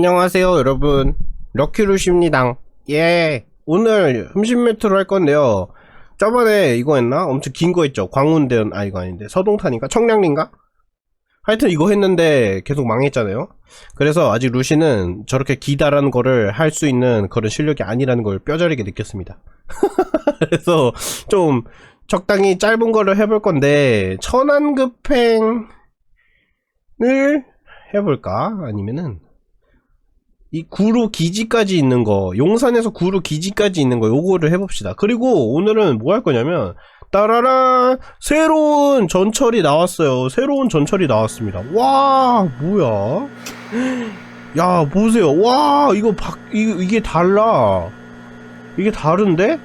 안녕하세요 여러분 럭키루시입니다 예 오늘 흠신 메트로 할 건데요 저번에 이거 했나? 엄청 긴거 했죠 광운대연 아 이거 아닌데 서동탄인가? 청량리인가? 하여튼 이거 했는데 계속 망했잖아요 그래서 아직 루시는 저렇게 기다란 거를 할 수 있는 그런 실력이 아니라는 걸 뼈저리게 느꼈습니다 그래서 좀 적당히 짧은 거를 해볼 건데 천안급행을 해볼까? 아니면은 이 구루 기지까지 있는 거 용산에서 구루 기지까지 있는 거 요거를 해봅시다. 그리고 오늘은 뭐 할 거냐면 따라라! 새로운 전철이 나왔어요. 새로운 전철이 나왔습니다. 와 뭐야? 야 보세요. 와 이거 바, 이, 이게 달라. 이게 다른데?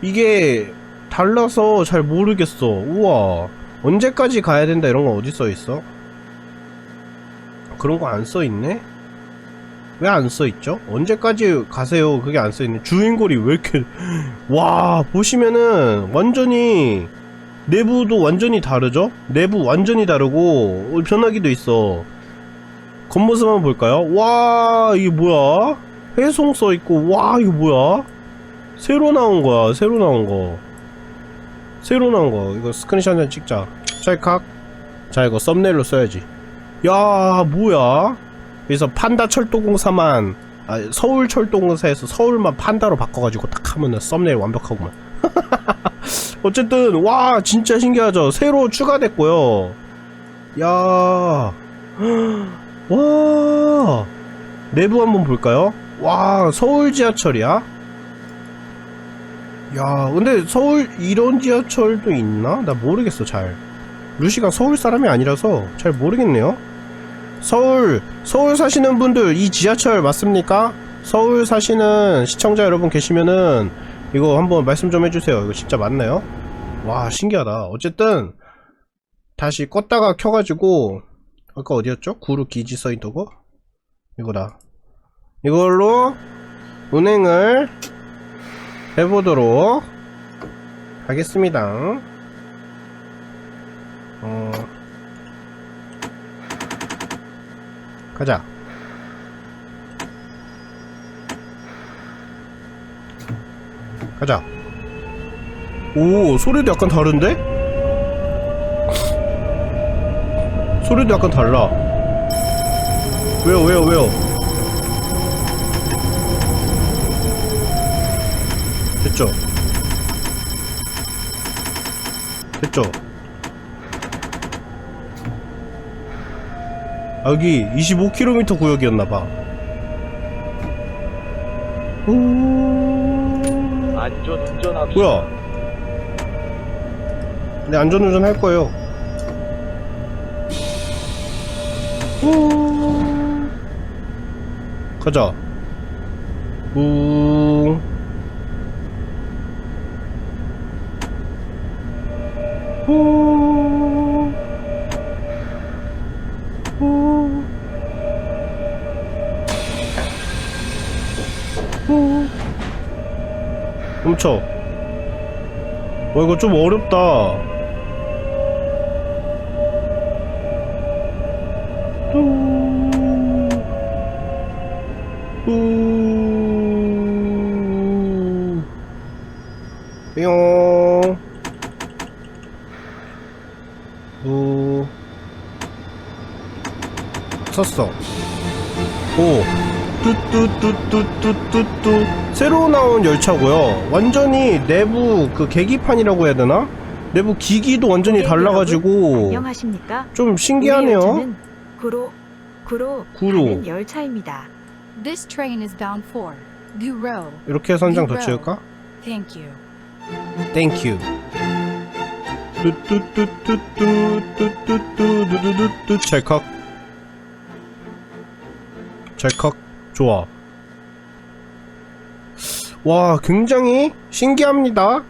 이게 달라서 잘 모르겠어. 우와. 언제까지 가야 된다 이런 거 어디 써 있어 그런 거 안 써 있네? 왜 안 써 있죠? 언제까지 가세요? 그게 안 써 있네. 주인골이 왜 이렇게 와 보시면은 완전히 내부도 완전히 다르죠? 내부 완전히 다르고 어, 변화기도 있어. 겉모습 한번 볼까요? 와 이게 뭐야? 회송 써 있고 와 이거 뭐야? 새로 나온 거야. 새로 나온 거. 새로 나온 거. 이거 스크린샷 한장 찍자. 찰칵. 자 이거 썸네일로 써야지. 야 뭐야? 그래서 판다 철도공사만 아, 서울 철도공사에서 서울만 판다로 바꿔가지고 딱 하면은 썸네일 완벽하구만. 어쨌든 와 진짜 신기하죠? 새로 추가됐고요. 야 와 내부 한번 볼까요? 와 서울 지하철이야? 야 근데 서울 이런 지하철도 있나? 나 모르겠어 잘. 루시가 서울 사람이 아니라서 잘 모르겠네요 서울 서울 사시는 분들 이 지하철 맞습니까? 서울 사시는 시청자 여러분 계시면은 이거 한번 말씀 좀 해주세요. 이거 진짜 맞나요? 와 신기하다. 어쨌든 다시 껐다가 켜가지고 아까 어디였죠? 구루 기지 써있던 거? 이거다. 이걸로 운행을 해보도록 하겠습니다. 어. 가자. 가자. 오, 소리도 약간 다른데? 소리도 약간 달라. 왜요, 왜요, 왜요? 됐죠? 됐죠? 여기 25km 구역이었나봐. 안전 운전합시다. 뭐야? 네, 안전운전 할 거예요. 가자. 우. 우. 멈춰. 어, 이거 좀 어렵다. 섰어. 오. 뚜뚜뚜뚜뚜뚜뚜 새로 나온 열차고요. 완전히 내부 그 계기판이라고 해야 되나? 내부 기기도 완전히 네, 달라가지고 안녕하십니까? 좀 신기하네요. 구로 구로 구로. 열차입니다. This train is bound for Guro. 이렇게 해서 한 장더 치울까? Thank you. 땡큐. 뚜뚜뚜뚜뚜뚜뚜뚜뚜뚜뚜뚜 찰칵. 찰칵. 좋아. 와, 굉장히 신기합니다.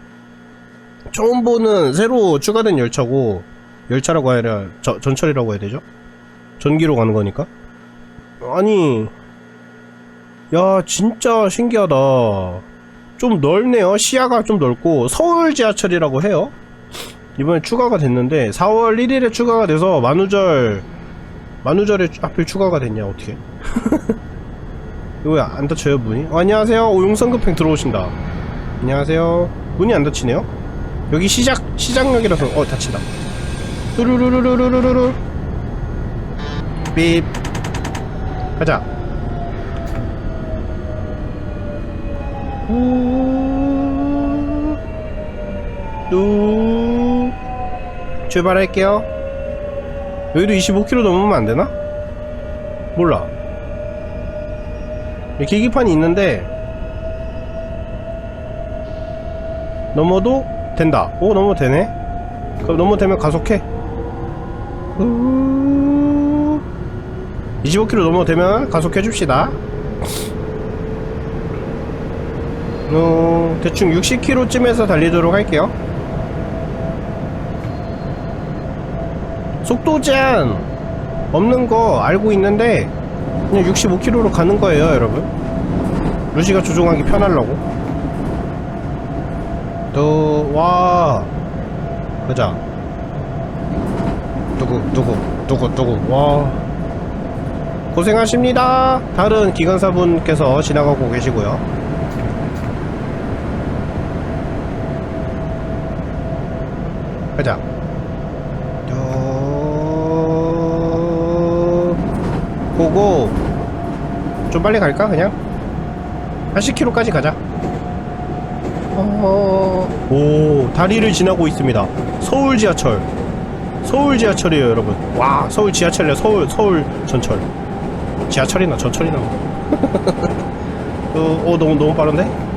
처음 보는 새로 추가된 열차고 열차라고 해야 저, 전철이라고 해야 되죠? 전기로 가는 거니까. 아니, 야, 진짜 신기하다. 좀 넓네요. 시야가 좀 넓고 서울 지하철이라고 해요. 이번에 추가가 됐는데 4월 1일에 추가가 돼서 만우절 만우절에 추- 하필 추가가 됐냐 어떻게 이거 왜안 닫혀요 문이? 어, 안녕하세요. 오, 용성급행 들어오신다. 안녕하세요. 문이 안 닫히네요? 여기 시작 시작역이라서 어 닫힌다. 뚜루루루루루루루 삐. 가자. 우, 뚝 출발할게요. 여기도 25km 넘으면 안 되나? 몰라. 계기판이 있는데 넘어도 된다. 오 넘어도 되네. 그럼 넘어도 되면 가속해. 우... 25km 넘어도 되면 가속해 줍시다. 어, 대충 60km쯤에서 달리도록 할게요. 속도 제한 없는 거 알고 있는데 그냥 65km로 가는 거예요 여러분. 루시가 조종하기 편하려고. 또와. 가자. 누구 누구 누구 누구. 와. 고생하십니다. 다른 기관사분께서 지나가고 계시고요. 가자. 요... 보고 좀 빨리 갈까 그냥? 80km까지 가자. 어... 오 다리를 지나고 있습니다. 서울 지하철. 서울 지하철이에요 여러분. 와 서울 지하철이야. 서울 서울 전철. 지하철이나 전철이나. 어, 어 너무 너무 빠른데?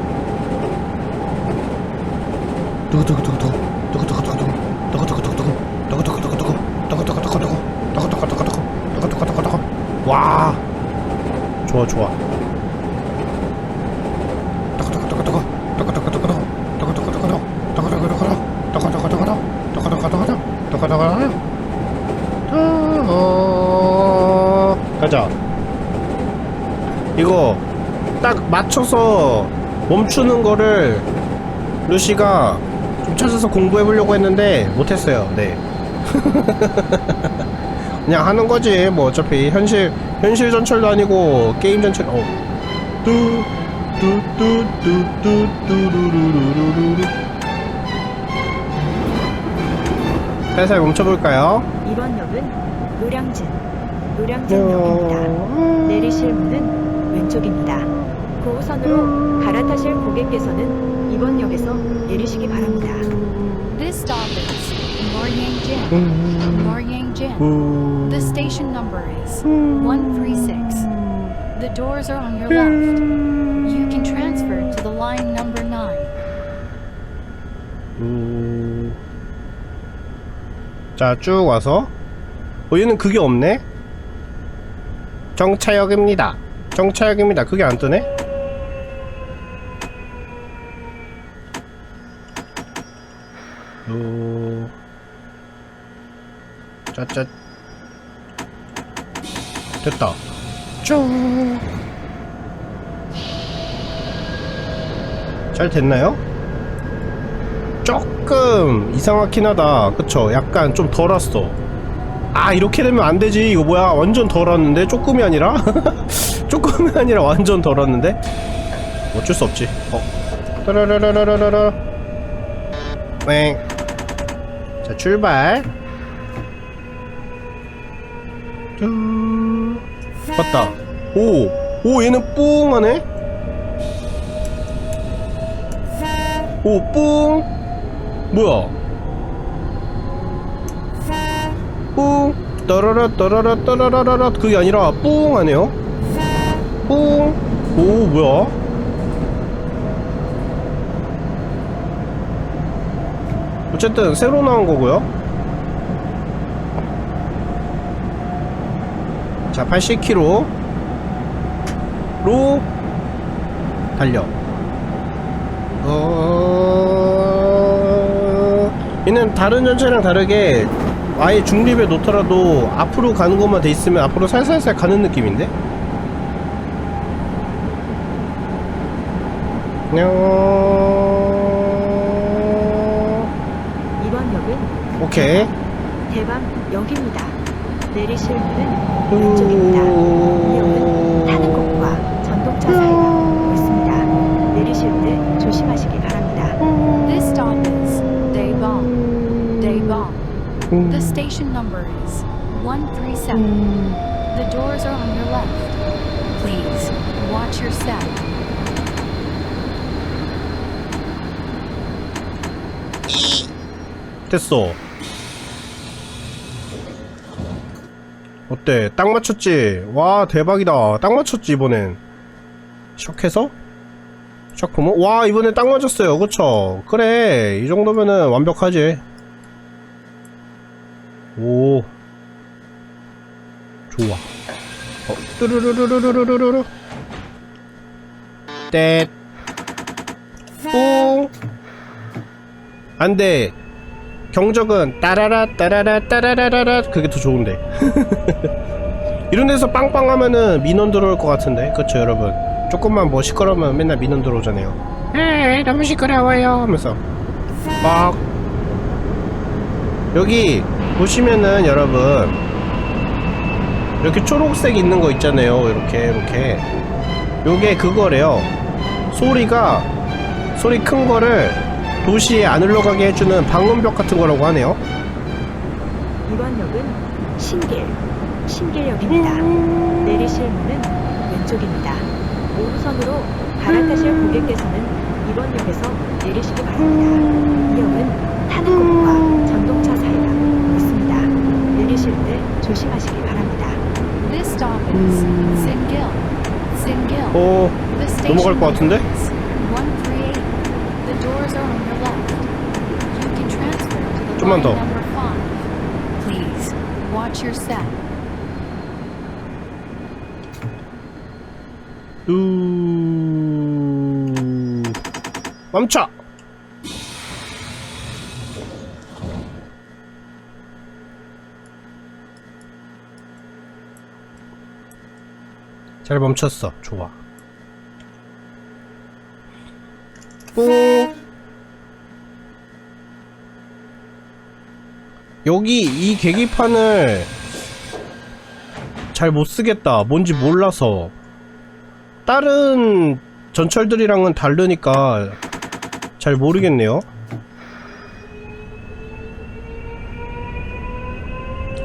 두구두구두구두구 두구두구두구두구 두구두구두구두구 두구두구두구두구 두구두구두구두구 두구두구두구두구 와 좋아 좋아 두구두구두구두구 두구두구두구두구 두구두구두구두구 두구두구두구두구 두구두구두구두구 두구두구두구두구 두구두구두구 어, 가자 이거 딱 맞춰서 멈추는 거를 루시가 좀 찾아서 공부해 보려고 했는데 못했어요. 네. 그냥 하는 거지. 뭐 어차피 현실 현실 전철도 아니고 게임 전철. 어. 뚜 뚜 뚜 뚜 뚜뚜루루루루 루. 살살 멈춰볼까요? 이번 역은 노량진, 노량진역입니다. 내리실 문은 왼쪽입니다. 9호선으로 갈아타실 고객께서는 이번 역에서 내리시기 바랍니다. This stop is Moryang Moryang The station number is 136. The doors are on your left. You can transfer to the line number 9. 음... 자, 쭉 와서. 어, 얘는 그게 없네? 정차역입니다. 정차역입니다. 그게 안 뜨네? 요... 짜짜. 됐다. 쭉. 잘 됐나요? 조금 이상하긴 하다. 그쵸? 약간 좀 덜 왔어. 아 이렇게 되면 안 되지. 이거 뭐야? 완전 덜 왔는데? 조금이 아니라? 조금이 아니라 완전 덜 왔는데? 어쩔 수 없지. 어. 따라라라라라라 왱자 출발. 뚜. 봤다. 오오 얘는 뿡 하네? 오, 뿡! 뭐야? 뿡! 따라라, 따라라, 따라라라라. 그게 아니라, 뿡! 하네요? 뿡! 오, 뭐야? 어쨌든, 새로 나온 거고요 자, 80km. 로, 달려. 어... 얘는 다른 전차랑 다르게 아예 중립에 놓더라도 앞으로 가는 것만 돼 있으면 앞으로 살살살 가는 느낌인데? 안녕 이번 역은 오케이 대방역입니다. 내리실 문은 왼쪽입니다. 위험은 타는 곳과 전동차 있습니다. 내리실 때 조심하시기 바랍니다. This stop is Daebong. Daebong. The station number is 137. The doors are on your left. Please watch your step. 됐어. 어때? 딱 맞췄지? 와, 대박이다. 딱 맞췄지, 이번엔. 샥해서? 샥 보면? 와, 이번엔 딱 맞았어요. 그쵸? 그래. 이 정도면은 완벽하지. 오. 좋아. 어, 뚜루루루루루루루루. 떼. 뿡. 안 돼. 경적은 따라라 따라라 따라라라라 그게 더 좋은데 이런 데서 빵빵 하면은 민원 들어올 것 같은데 그쵸 여러분 조금만 뭐 시끄러우면 맨날 민원 들어오잖아요 에 너무 시끄러워요 하면서 막 여기 보시면은 여러분 이렇게 초록색 있는 거 있잖아요 이렇게 이렇게 요게 그거래요 소리가 소리 큰 거를 도시에 안 흘러가게 해주는 방음벽 같은 거라고 하네요. 이번 역은 신길, 신길역입니다. 내리실 문은 왼쪽입니다. 5호선으로 갈아타실 고객께서는 이번 역에서 내리시기 바랍니다. 이 역은 타는 곳과 내리실 때 조심하시기 바랍니다. This stop is Singil. Singil. 어, The station 넘어갈 것 같은데? is 138. The doors are on your left. You can transfer to the 좀만 line 더. number 5. Please watch your step. 뚜... 멈춰! 잘 멈췄어. 좋아. 뿡! 여기 이 계기판을 잘 못 쓰겠다. 뭔지 몰라서. 다른 전철들이랑은 다르니까 잘 모르겠네요.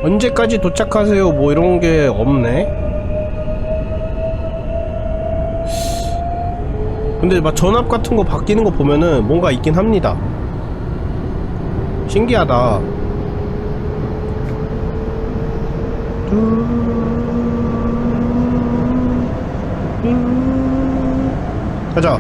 언제까지 도착하세요? 뭐 이런 게 없네. 근데 막 전압 같은 거 바뀌는 거 보면은 뭔가 있긴 합니다. 신기하다. 가자.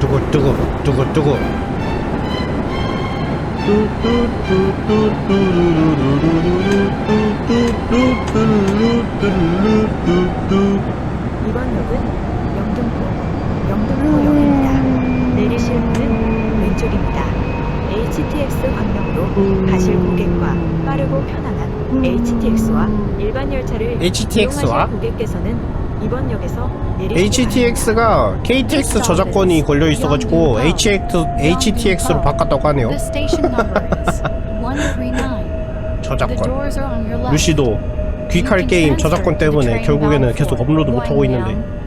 두고 두고 두고 두고. 이번 역은 영등포, 영등포역입니다. 내리실 문은 왼쪽입니다. HTX 방향으로 가실 고객과 빠르고 편안한 HTX와 일반 열차를 HTX 와? 이용하실 고객께서는 이번 역에서 HTX가 KTX 저작권이 걸려 있어가지고 HX, HTX로 바꿨다고 하네요. The station number is 139. The 저작권. 루시도 귀칼 게임 저작권 때문에 결국에는 계속 업로드 못하고 있는데.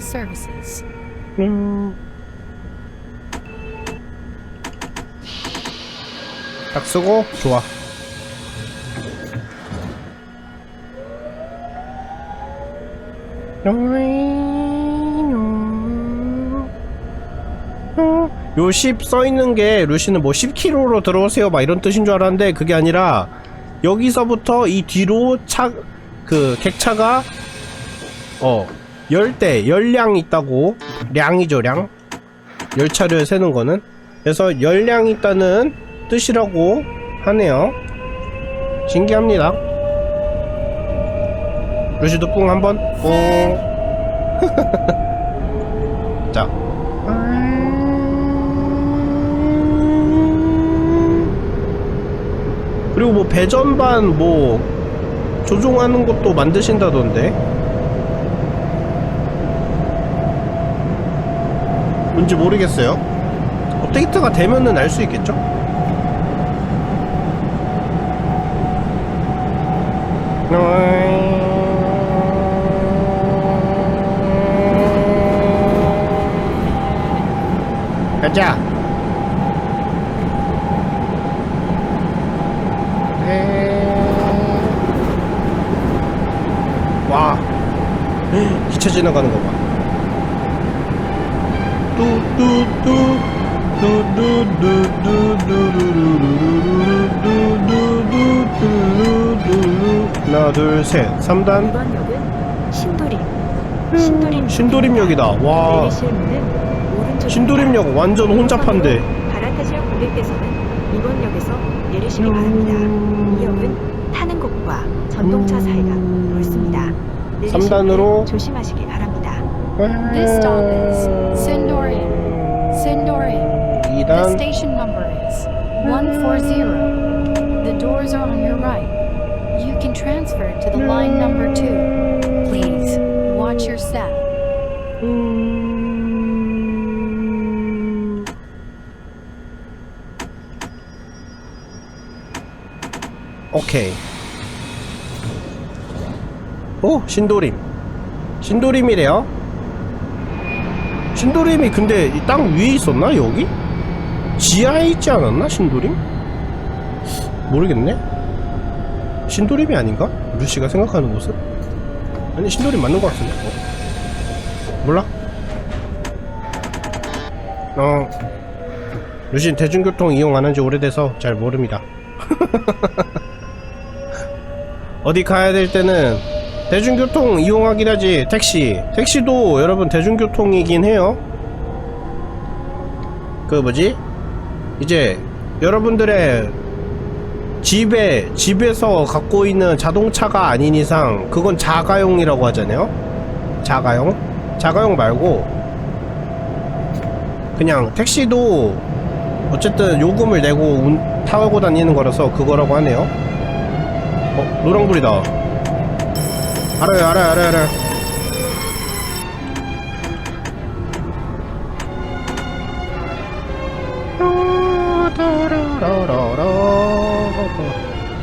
Services. 딱 쓰고 좋아. 요10 써있는 게 루시는 뭐 10km로 들어오세요 막 이런 뜻인 줄 알았는데 그게 아니라 여기서부터 이 뒤로 차 그 객차가 어 열대 열량 있다고. 량이죠 량. 열차를 세는 거는. 그래서 열량 있다는 뜻이라고 하네요. 신기합니다 루시도 뿡 한번? 뿡 자. 그리고 뭐 배전반 뭐 조종하는 것도 만드신다던데? 뭔지 모르겠어요. 업데이트가 되면은 알 수 있겠죠? 어... 가자 와 기차 지나가는 거 봐. 뚜뚜뚜 하나 둘셋 3단 신도림 신도림역이다 와 신도림역 완전 혼잡한데 갈아타실 고객께서는 이번 역에서 내리시기 바랍니다. 이 역은 타는 곳과 전동차 사이가 넓습니다. 내리실 때 조심하시기 바랍니다. This stop is Sindorin. Sindorin. The 2단 station number is 140. The doors are on your right. You can transfer to the line number 2. Please watch your step. 오케이 오 신도림 신도림이래요 신도림이 근데 이 땅 위에 있었나 여기? 지하에 있지 않았나 신도림? 모르겠네 신도림이 아닌가? 루시가 생각하는 곳은? 아니 신도림 맞는 것 같은데 어? 몰라? 어 루시는 대중교통 이용 안 한 지 오래돼서 잘 모릅니다 어디 가야 될 때는 대중교통 이용하긴 하지. 택시. 택시도 여러분 대중교통이긴 해요. 그 뭐지? 이제 여러분들의 집에 집에서 갖고 있는 자동차가 아닌 이상 그건 자가용이라고 하잖아요. 자가용? 자가용 말고 그냥 택시도 어쨌든 요금을 내고 운- 타고 다니는 거라서 그거라고 하네요 어 노랑불이다. 알아요 알아요 알아요 알아요.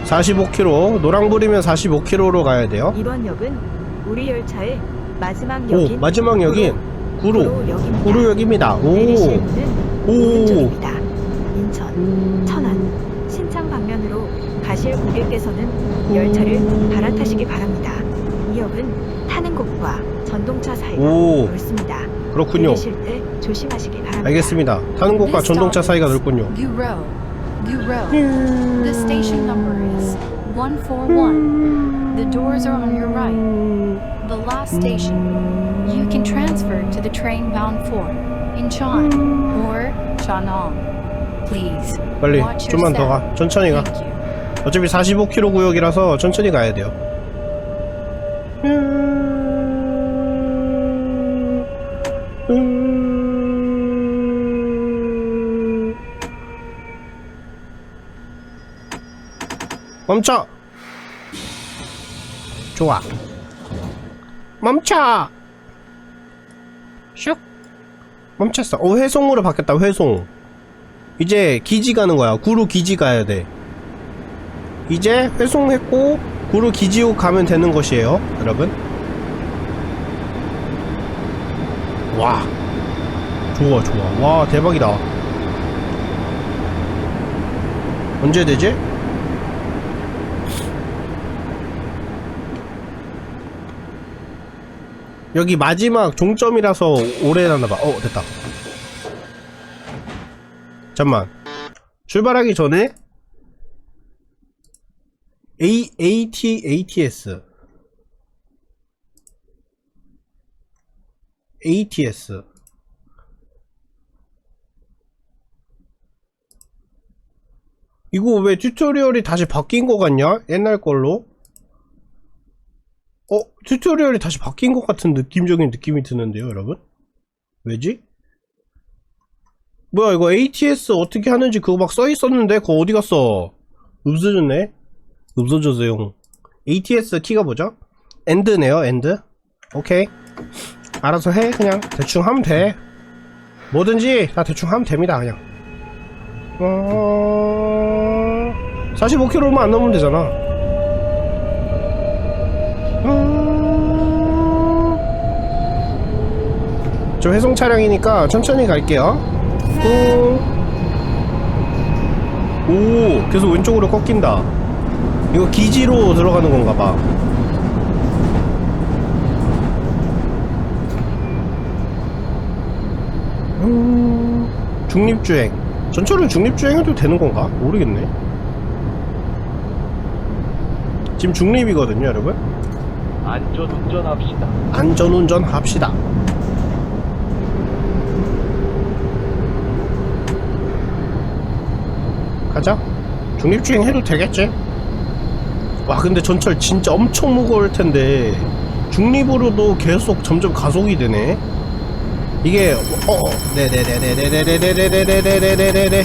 (45km) 노랑불이면 (45km)로 가야 돼요. 이번 역은 우리 열차의 마지막 오 역인 마지막 역인 구로. 구로역입니다. 구로역입니다. 내리실 오 오. 오른쪽입니다. 인천, 천안, 가실 고객께서는 열차를 갈아타시기 바랍니다. 이 역은 타는 곳과 전동차 사이가 오. 넓습니다. 그렇군요 내리실 때 조심하시기 바랍니다. 알겠습니다 타는 곳과 전동차 사이가 넓군요 Guro. Guro. The station number is 141. The doors are on your right. The last station. You can transfer to the train bound for Incheon or Shanong. Please 빨리 watch 좀만 더 step. 가 천천히 가 Thank you. 어차피 45km 구역이라서 천천히 가야 돼요. 멈춰! 좋아. 멈춰! 슉! 멈췄어. 오, 회송으로 바뀌었다, 회송. 이제 기지 가는 거야. 구루 기지 가야 돼. 이제 회송했고 구루 기지로 가면 되는 것이에요 여러분. 와 좋아 좋아. 와 대박이다. 언제 되지? 여기 마지막 종점이라서 오래 났나봐. 어 됐다. 잠만. 출발하기 전에 A, AT, ATS. ATS. 이거 왜 튜토리얼이 다시 바뀐 거 같냐? 옛날 걸로? 어? 튜토리얼이 다시 바뀐 것 같은 느낌적인 느낌이 드는데요, 여러분? 왜지? 뭐야, 이거 ATS 어떻게 하는지 그거 막 써 있었는데, 그거 어디 갔어? 없어졌네? 없어졌어요. ATS 키가 뭐죠? 엔드네요 엔드 오케이. 알아서 해 그냥. 대충 하면 돼. 뭐든지 다 대충 하면 됩니다 그냥. 어... 45km만 안 넘으면 되잖아. 어... 저 회송 차량이니까 천천히 갈게요. 꾹. 오 계속 왼쪽으로 꺾인다 이거 기지로 들어가는 건가 봐 음, 중립주행 전철은 중립주행해도 되는 건가? 모르겠네 지금 중립이거든요 여러분 안전 운전 합시다. 안전운전 합시다 가자 중립주행 해도 되겠지? 와 근데 전철 진짜 엄청 무거울 텐데 중립으로도 계속 점점 가속이 되네. 이게 어 네네네네네네네네네네네네네네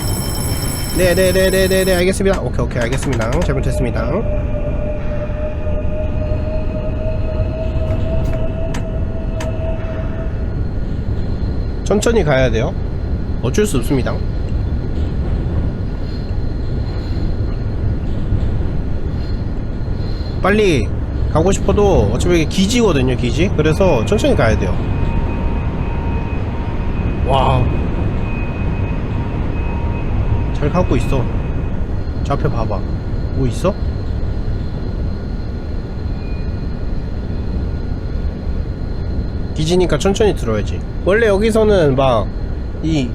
네 네네네네네 알겠습니다 오케이 오케이 알겠습니다 잘못했습니다 천천히 가야 돼요 어쩔 수 없습니다 빨리 가고 싶어도 어차피 이게 기지거든요 기지. 그래서 천천히 가야 돼요. 와잘 가고 있어. 저 앞에 봐봐. 뭐 있어? 기지니까 천천히 들어야지. 원래 여기서는 막이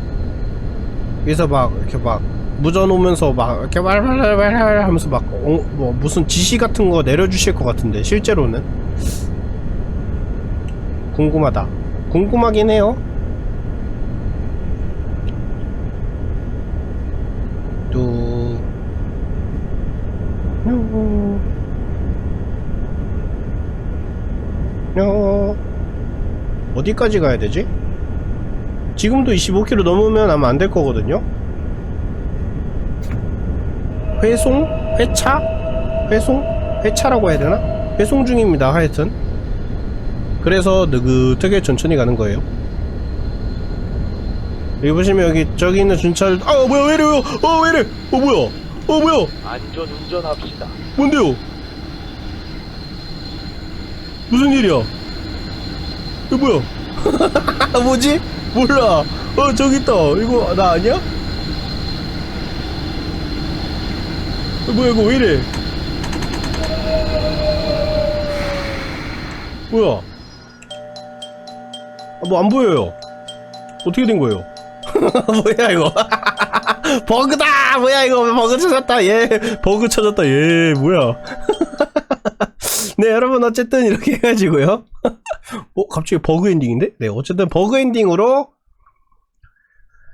여기서 막 이렇게 막 무전 오면서 막 이렇게 말말말말 하면서 막 어, 뭐 무슨 지시 같은 거 내려주실 것 같은데 실제로는 궁금하다 궁금하긴 해요 또 요. 어디까지 가야 되지? 지금도 25km 넘으면 아마 안 될 거거든요? 회송? 회차? 회송? 회차라고 해야 되나? 회송 중입니다, 하여튼. 그래서 느긋하게 천천히 가는 거예요. 여기 보시면 여기 저기 있는 준차를 아 뭐야 왜 이래요 어왜 이래 어 뭐야 어 뭐야 안전 운전합시다. 뭔데요 무슨 일이야 이거 뭐야 뭐지 몰라 어 저기 있다 이거 나 아니야 뭐야 이거 왜 이래? 뭐야? 아, 뭐 안 보여요. 어떻게 된 거예요? 뭐야 이거? 버그다! 뭐야 이거? 버그 찾았다? 예 버그 찾았다. 예 뭐야? 네 여러분 어쨌든 이렇게 해가지고요. 어 갑자기 버그 엔딩인데? 네 어쨌든 버그 엔딩으로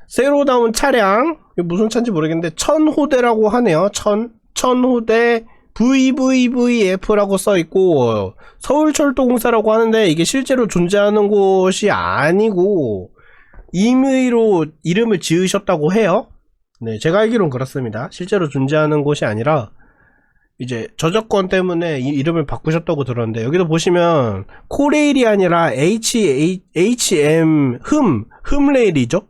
새로 나온 차량. 무슨 차인지 모르겠는데 천호대라고 하네요 천 천호대 VVVF라고 써있고 서울철도공사라고 하는데 이게 실제로 존재하는 곳이 아니고 임의로 이름을 지으셨다고 해요. 네 제가 알기론 그렇습니다. 실제로 존재하는 곳이 아니라 이제 저작권 때문에 이 이름을 바꾸셨다고 들었는데 여기도 보시면 코레일이 아니라 H, HM 흠 흠레일이죠?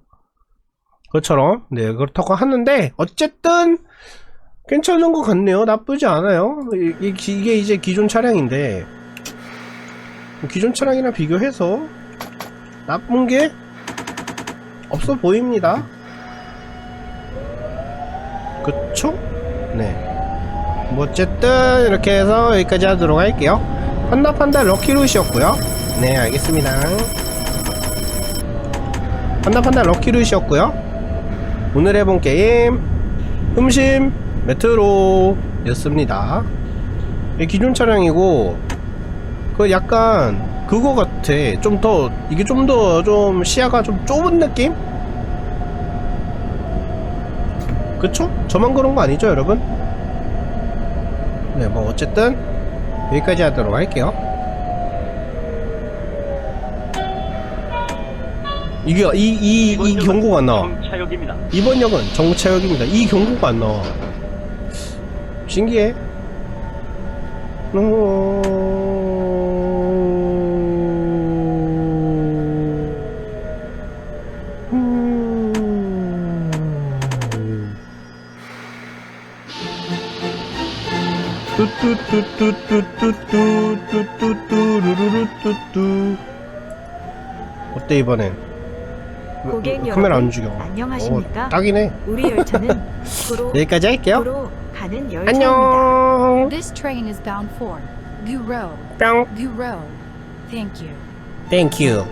그것처럼 네 그렇다고 하는데 어쨌든 괜찮은 것 같네요. 나쁘지 않아요. 이, 이, 이게 이제 기존 차량인데 기존 차량이랑 비교해서 나쁜 게 없어 보입니다. 그쵸? 네. 뭐 어쨌든 이렇게 해서 여기까지 하도록 할게요. 판다 판다 럭키루시였고요. 네 알겠습니다. 판다 판다 럭키루시였고요. 오늘 해본 게임 흠심 메트로 였습니다 기존 차량이고 그 약간 그거 같아 좀 더 이게 좀더좀 시야가 좀 좁은 느낌? 그쵸? 저만 그런 거 아니죠 여러분? 네, 뭐 어쨌든 여기까지 하도록 할게요. 이게 이 이 이 경고가 안 나와. 이번 역은 정차역입니다. 이 경고가 안 나와. 신기해. 뚜뚜뚜뚜뚜뚜뚜뚜뚜루루뚜뚜 어때 이번엔? 고객 카메라 안 여러분, 죽여. 안녕하십니까? 어, 딱이네. 우리 열차는 여기까지 할게요. 열차입니다. 안녕. This train is bound for Guro. 뿅. Guro. Thank you. Thank you.